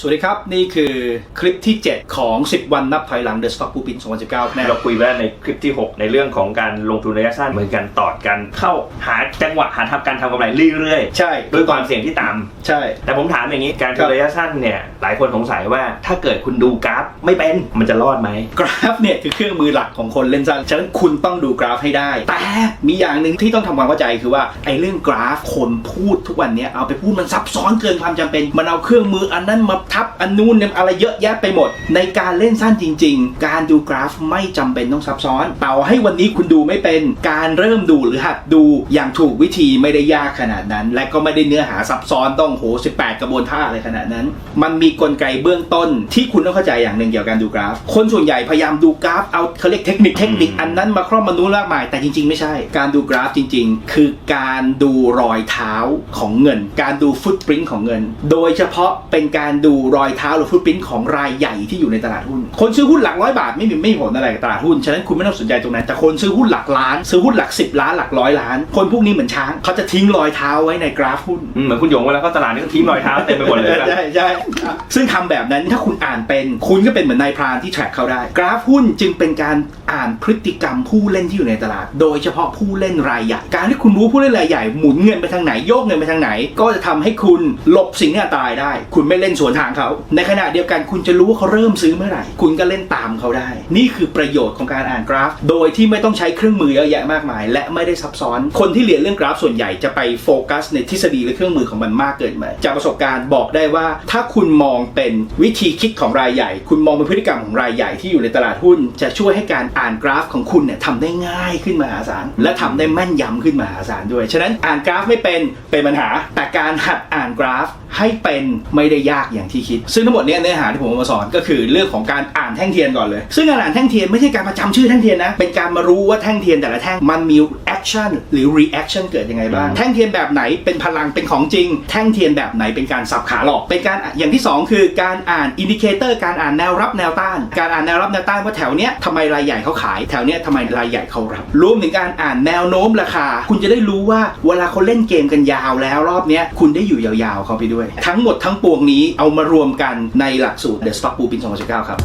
สวัสดีครับ นี่คือคลิปที่ 7 ของ 10 วันนับถอยหลัง The Stock ปูปิน2019แน่เราคุยไปแล้วในคลิปที่ 6 ในเรื่องของการลงทุนระยะสั้นเหมือนกันตอดกัน เข้าหาจังหวะหาทำการทำกำไรเรื่อยใช่ๆด้วยความเสี่ยงที่ตาม ใช่ แต่ผมถามอย่างนี้การครัทุบนระยะสั้นเนี่ยหลายคนสงสัยว่าถ้าเกิดคุณดูกราฟไม่เป็นมันจะรอดไหมกราฟเนี่ยคือเครื่องมือหลักของคนเล่นสั้นฉะนั้นคุณต้องดูกราฟให้ได้ แต่มีอย่างหนึ่งที่ต้องทำความเข้าใจคือว่าไอ้เรื่องกราฟคนพูดทุกวันเนี้ยเอาไปพูดมันซับซ้อนเกินความจำเป็นมันเอาเครื่องมืออันนั้นมาทับอันนู้นเนี่ยอะไรเยอะแยะไปหมด ในการเล่นสั้นจริง ๆ การดูกราฟไม่จำเป็นต้องซับซ้อนเต่าให้วันนี้คุณดูไม่เป็นการเริ่มดูหรือหัดดูอย่างถูกวิธีไม่ได้ยากขนาดนั้น และก็ไม่ได้เนื้อหาซับซ้อนต้องโห 18 กระบวนท่าอะไรขนาดนั้น มันมีกลไกเบื้องต้นที่คุณต้องเข้าใจอย่างหนึ่งเกี่ยวกับการดูกราฟ คนส่วนใหญ่พยายามดูกราฟเอาเขาเรียกเทคนิคเทคนิคอันนั้นมาครอบมานู้นมากมาย แต่จริง ๆ ไม่ใช่ การดูกราฟจริง ๆ คือการดูรอยเท้าของเงิน การดูฟุตปรินต์ของเงิน โดยเฉพาะเป็นการดูรอยเท้าหรือฟุตปรินต์ของรายใหญ่ที่อยู่ในตลาดหุ้น คนซื้อหุ้นหลักร้อยบาทไม่มีไม่มีผลอะไรกับตลาดหุ้น ฉะนั้นคุณไม่ต้องสนใจตรงนั้น แต่คนซื้อหุ้นหลักล้าน ซื้อหุ้นหลัก 10 ล้านหลักร้อยล้าน คนพวกนี้เหมือนช้าง เขาจะทิ้งรอยเท้าไว้ในกราฟหุ้นอืมเหมือนคุณหยงเวลาเข้าตลาดนี่ก็ทิ้งรอยเท้าเต็มไปหมดเลยนะ ใช่ใช่ซึ่งทำแบบนั้นถ้าคุณอ่านเป็น คุณก็เป็นเหมือนนายพรานที่ track เขาได้ กราฟหุ้นจึงเป็นการอ่านพฤติกรรมผู้เล่นที่อยู่ในตลาด โดยเฉพาะผู้เล่นรายใหญ่ การที่คุณรู้ผู้เล่นรายใหญ่หมุนเงินไปทางไหนโยกเงินไปทางไหน ก็จะทำให้คุณหลบสิ่งที่อันตรายได้ คุณไม่เล่นสวนทางเขา ในขณะเดียวกันคุณจะรู้ว่าเขาเริ่มซื้อเมื่อไหร่ คุณก็เล่นตามเขาได้ นี่คือประโยชน์ของการอ่านกราฟ โดยที่ไม่ต้องใช้เครื่องมือเยอะแยะมากมาย และไม่ได้ซับซ้อน คนที่เรียนเรื่องกราฟส่วนใหญ่จะไปโฟกัสในทฤษฎีและเครื่องมือของมันมากเกินไปจากประสบการณ์บอกได้ว่า ถ้าคุณมองเป็นวิธีคิดของรายใหญ่ คุณมองเป็นพฤติกรรมของรายใหญ่ที่อยู่ในตลาดหุ้น จะช่วยให้การอ่านกราฟของคุณเนี่ยทำได้ง่ายขึ้นมหาศาลและทำได้แม่นยำขึ้นมหาศาลด้วย ฉะนั้นอ่านกราฟไม่เป็นเป็นปัญหา แต่การหัดอ่านกราฟให้เป็นไม่ได้ยากอย่างที่คิด ซึ่งทั้งหมดเนี้เนื้อหาที่ผมมาสอนก็คือเรื่องของการอ่านแท่งเทียนก่อนเลย ซึ่งการอ่านแท่งเทียนไม่ใช่การประจำชื่อแท่งเทียนนะ เป็นการมารู้ว่าแท่งเทียนแต่ละแท่งมันมี action หรือ reaction เกิดยังไงบ้างอืมแท่งเทียนแบบไหนเป็นพลังเป็นของจริง แท่งเทียนแบบไหนเป็นการสับขาหลอก เป็นการอย่างที่สองคือการอ่านอินดิเคเตอร์การอ่านแนวรับแนวต้าน การอ่านแนวรับแนวต้านว่าแถวเนี้ยทำไมรายใหญ่เขาขายแถวเนี้ยทำไมรายใหญ่เขารับ รวมถึงการอ่านแนวโน้มราคา คุณจะได้รู้ว่าเวลาเขาเล่นเกมกันยาวแล้วรอบเนี้ยคุณได้อยู่ยาวๆเขาไปด้วย ทั้งหมดทั้งปวงนี้เอามารวมกันในหลักสูตร The Stock ปูปิน2019ครับ